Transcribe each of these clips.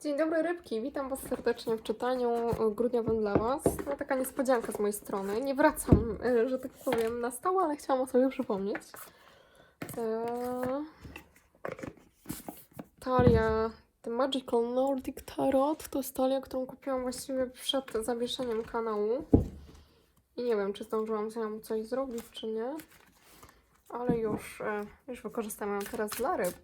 Dzień dobry rybki, witam Was serdecznie w czytaniu e, grudniowym dla Was. No taka niespodzianka z mojej strony. Nie wracam, e, że tak powiem, na stałe, ale chciałam o sobie przypomnieć. Eee, Talia The Magical Nordic Tarot to jest talia, którą kupiłam właściwie przed zawieszeniem kanału. I nie wiem, czy zdążyłam z nią coś zrobić, czy nie. Ale już, e, już wykorzystam ją teraz dla ryb.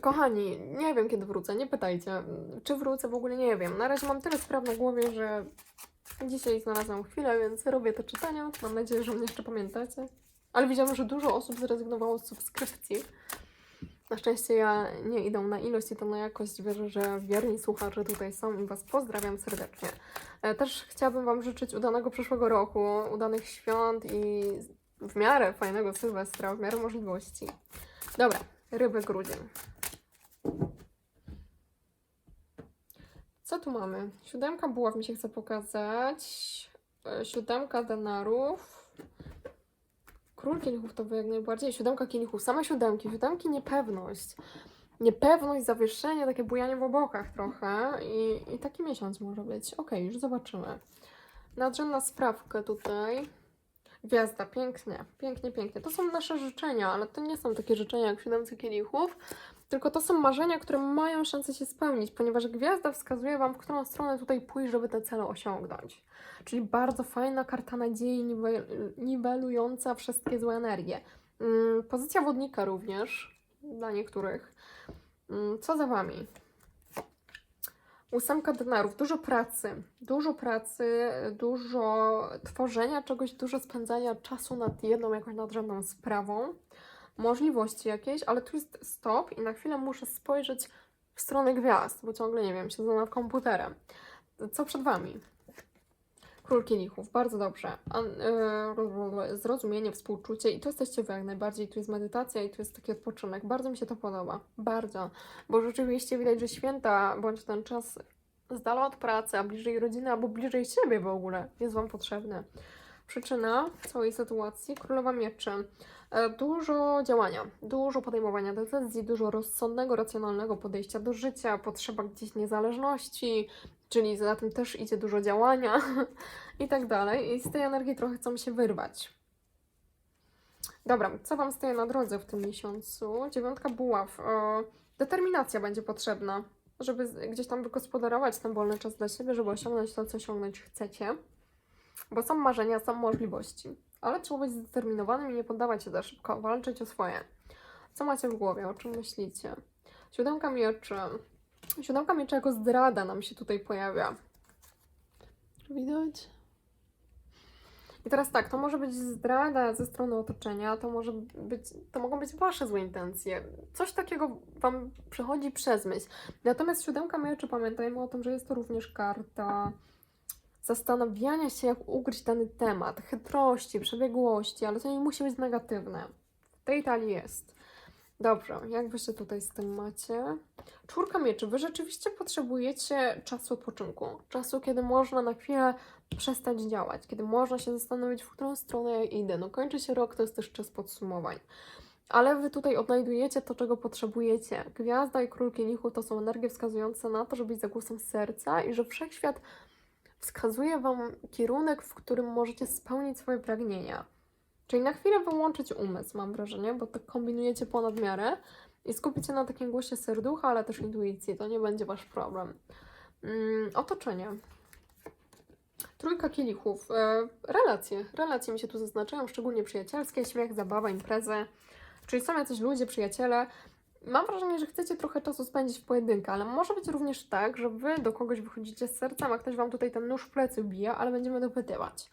Kochani, nie wiem kiedy wrócę, nie pytajcie. Czy wrócę w ogóle nie wiem. Na razie mam tyle spraw na głowie, że dzisiaj znalazłam chwilę, więc robię te czytania. Mam nadzieję, że mnie jeszcze pamiętacie. Ale widziałam, że dużo osób zrezygnowało z subskrypcji. Na szczęście ja nie idę na ilość i to na jakość. Wierzę, że wierni słuchacze tutaj są i Was pozdrawiam serdecznie. E, Też chciałabym Wam życzyć udanego przyszłego roku, udanych świąt i w miarę fajnego Sylwestra, w miarę możliwości. Dobra, ryby grudzień. Co tu mamy? Siódemka buław mi się chce pokazać. E, Siódemka denarów. Król kielichów to by jak najbardziej. Siódemka kielichów. Same siódemki. Siódemki niepewność. Niepewność, zawieszenie, takie bujanie w obokach trochę. I, i taki miesiąc może być. Okej, już zobaczymy. Nadrzędna sprawka tutaj. Gwiazda, pięknie, pięknie, pięknie. To są nasze życzenia, ale to nie są takie życzenia jak siódemce kielichów, tylko to są marzenia, które mają szansę się spełnić, ponieważ gwiazda wskazuje Wam, w którą stronę tutaj pójść, żeby te cele osiągnąć. Czyli bardzo fajna karta nadziei, niwe- niwelująca wszystkie złe energie. Mm, Pozycja wodnika również, dla niektórych. Mm, Co za Wami? Ósemka denarów, dużo pracy, dużo pracy, dużo tworzenia czegoś, dużo spędzania czasu nad jedną jakąś nadrzędną sprawą, możliwości jakieś, ale tu jest stop i na chwilę muszę spojrzeć w stronę gwiazd, bo ciągle nie wiem, siedzę nad komputerem. Co przed Wami? Król kielichów, bardzo dobrze. Yy, zrozumienie, współczucie i to jesteście Wy jak najbardziej. Tu jest medytacja i tu jest taki odpoczynek. Bardzo mi się to podoba. Bardzo. Bo rzeczywiście widać, że święta bądź ten czas z dala od pracy, a bliżej rodziny albo bliżej siebie w ogóle jest Wam potrzebny. Przyczyna całej sytuacji, królowa mieczy. E, Dużo działania, dużo podejmowania decyzji, dużo rozsądnego, racjonalnego podejścia do życia, potrzeba gdzieś niezależności, czyli za tym też idzie dużo działania i tak dalej. I z tej energii trochę chcą się wyrwać. Dobra, co Wam staje na drodze w tym miesiącu? Dziewiątka buław. E, Determinacja będzie potrzebna, żeby gdzieś tam wygospodarować ten wolny czas dla siebie, żeby osiągnąć to, co osiągnąć chcecie. Bo są marzenia, są możliwości. Ale trzeba być zdeterminowanym i nie poddawać się za szybko, walczyć o swoje. Co macie w głowie, o czym myślicie? Siódemka mieczy. Siódemka mieczy jako zdrada nam się tutaj pojawia. Widać? I teraz tak, to może być zdrada ze strony otoczenia, to może być, to mogą być wasze złe intencje. Coś takiego wam przychodzi przez myśl. Natomiast siódemka mieczy, pamiętajmy o tym, że jest to również karta zastanawiania się, jak ugryźć dany temat, chytrości, przebiegłości, ale to nie musi być negatywne. W tej talii jest. Dobrze, jak wy się tutaj z tym macie? Czwórka mieczy. Wy rzeczywiście potrzebujecie czasu odpoczynku. Czasu, kiedy można na chwilę przestać działać, kiedy można się zastanowić, w którą stronę ja idę. No kończy się rok, to jest też czas podsumowań. Ale wy tutaj odnajdujecie to, czego potrzebujecie. Gwiazda i król kielichu to są energie wskazujące na to, żeby iść za głosem serca i że wszechświat wskazuje wam kierunek, w którym możecie spełnić swoje pragnienia. Czyli na chwilę wyłączyć umysł, mam wrażenie, bo tak kombinujecie ponad miarę i skupić się na takim głosie serducha, ale też intuicji. To nie będzie wasz problem. Mm, otoczenie. Trójka kielichów. E, relacje. Relacje mi się tu zaznaczają, szczególnie przyjacielskie, śmiech, zabawa, imprezy. Czyli są jacyś ludzie, przyjaciele. Mam wrażenie, że chcecie trochę czasu spędzić w pojedynkę, ale może być również tak, że wy do kogoś wychodzicie z sercem, a ktoś wam tutaj ten nóż w plecy wbija, ale będziemy dopytywać.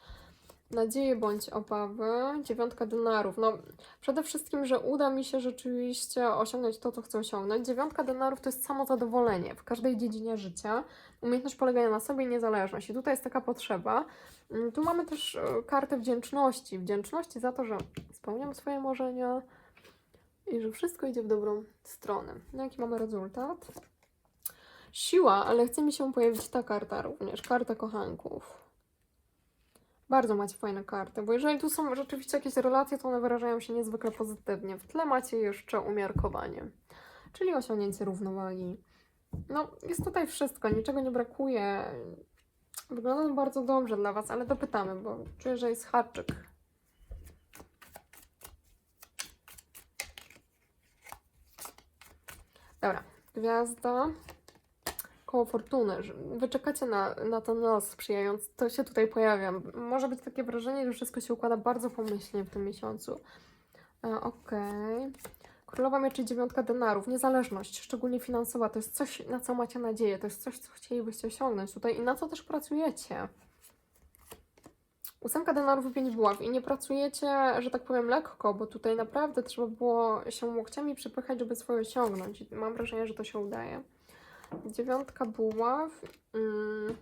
Nadzieje bądź obawy. Dziewiątka denarów. No, przede wszystkim, że uda mi się rzeczywiście osiągnąć to, co chcę osiągnąć. Dziewiątka denarów to jest samozadowolenie w każdej dziedzinie życia. Umiejętność polegania na sobie i niezależność. I tutaj jest taka potrzeba. Mm, Tu mamy też e, kartę wdzięczności. Wdzięczności za to, że spełniam swoje marzenia i że wszystko idzie w dobrą stronę. No jaki mamy rezultat? Siła, ale chce mi się pojawić ta karta również. Karta kochanków. Bardzo macie fajne karty, bo jeżeli tu są rzeczywiście jakieś relacje, to one wyrażają się niezwykle pozytywnie. W tle macie jeszcze umiarkowanie, czyli osiągnięcie równowagi. No, jest tutaj wszystko, niczego nie brakuje. Wygląda to bardzo dobrze dla Was, ale dopytamy, bo czuję, że jest haczyk. Dobra, gwiazda. Koło fortuny. że Wy czekacie na, na ten los sprzyjający. To się tutaj pojawia. Może być takie wrażenie, że wszystko się układa bardzo pomyślnie w tym miesiącu. E, Okej. Królowa Mieczy dziewiątka denarów. Niezależność, szczególnie finansowa, to jest coś, na co macie nadzieję. To jest coś, co chcielibyście osiągnąć tutaj i na co też pracujecie. Ósemka denarów i pięć buław. I nie pracujecie, że tak powiem, lekko, bo tutaj naprawdę trzeba było się łokciami przepychać, żeby swoje osiągnąć. Mam wrażenie, że to się udaje. Dziewiątka buław mm,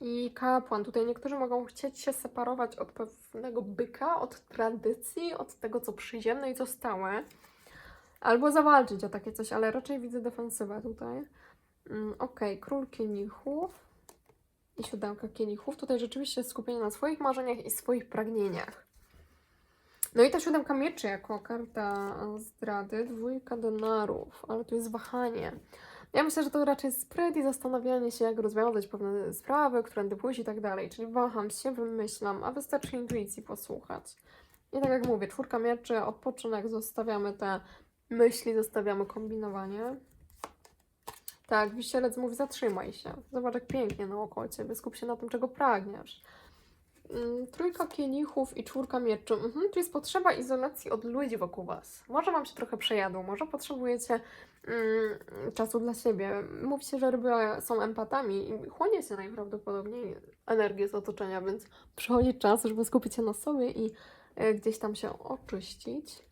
i kapłan. Tutaj niektórzy mogą chcieć się separować od pewnego byka, od tradycji, od tego, co przyziemne i co stałe. Albo zawalczyć o takie coś, ale raczej widzę defensywę tutaj. Mm, Okej, król kielichów i siódemka kielichów. Tutaj rzeczywiście skupienie na swoich marzeniach i swoich pragnieniach. No i ta siódemka mieczy jako karta zdrady, dwójka denarów, ale tu jest wahanie. Ja myślę, że to raczej spryt i zastanawianie się, jak rozwiązać pewne sprawy, którędy pójść i tak dalej. Czyli waham się, wymyślam, a wystarczy intuicji posłuchać. I tak jak mówię, czwórka mieczy, odpoczynek, zostawiamy te myśli, zostawiamy kombinowanie. Tak, wisielec mówi zatrzymaj się. Zobacz jak pięknie naokoło Ciebie, skup się na tym, czego pragniesz. Mm, Trójka kielichów i czwórka mieczy. Mhm, tu jest potrzeba izolacji od ludzi wokół Was. Może Wam się trochę przejadło, może potrzebujecie mm, czasu dla siebie. Mówi się, że ryby są empatami i chłonie się najprawdopodobniej energię z otoczenia, więc przychodzi czas, żeby skupić się na sobie i e, gdzieś tam się oczyścić.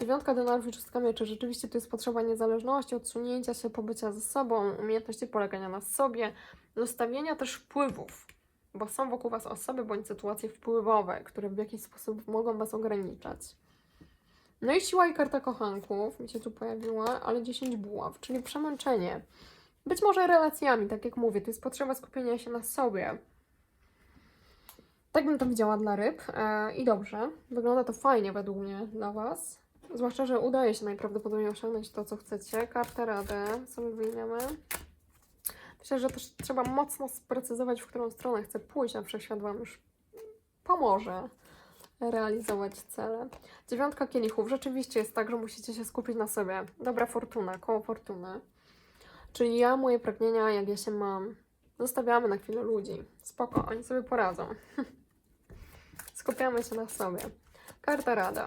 Dziewiątka denarów i szóstka mieczy. Rzeczywiście tu jest potrzeba niezależności, odsunięcia się, pobycia ze sobą, umiejętności polegania na sobie, zostawienia też wpływów, bo są wokół Was osoby bądź sytuacje wpływowe, które w jakiś sposób mogą Was ograniczać. No i siła i karta kochanków mi się tu pojawiła, ale 10 buław, czyli przemęczenie. Być może relacjami, tak jak mówię, to jest potrzeba skupienia się na sobie. Tak bym to widziała dla ryb e, i dobrze. Wygląda to fajnie według mnie dla Was. Zwłaszcza, że udaje się najprawdopodobniej osiągnąć to, co chcecie. Kartę radę sobie wyjmiemy. Myślę, że też trzeba mocno sprecyzować, w którą stronę chcę pójść, a wszechświat Wam już pomoże realizować cele. Dziewiątka kielichów. Rzeczywiście jest tak, że musicie się skupić na sobie. Dobra fortuna, koło fortuny. Czyli ja, moje pragnienia, jak ja się mam, zostawiamy na chwilę ludzi. Spoko, oni sobie poradzą. Skupiamy się na sobie. Karta rada.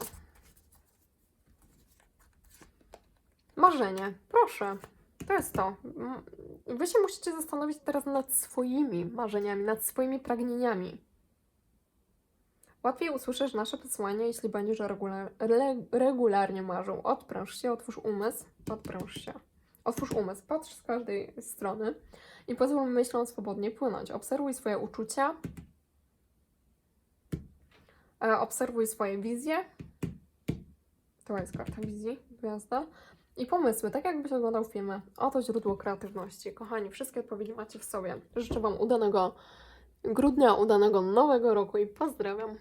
Marzenie. Proszę. To jest to. M- Wy się musicie zastanowić teraz nad swoimi marzeniami, nad swoimi pragnieniami. Łatwiej usłyszysz nasze posłanie, jeśli będziesz regular, re, regularnie marzył. Odpręż się, otwórz umysł, odpręż się. Otwórz umysł, patrz z każdej strony i pozwól myślom swobodnie płynąć. Obserwuj swoje uczucia, e, obserwuj swoje wizje. To jest karta wizji, gwiazda. I pomysły, tak jakbyś oglądał filmy. Oto źródło kreatywności. Kochani, wszystkie odpowiedzi macie w sobie. Życzę Wam udanego grudnia, udanego nowego roku i pozdrawiam.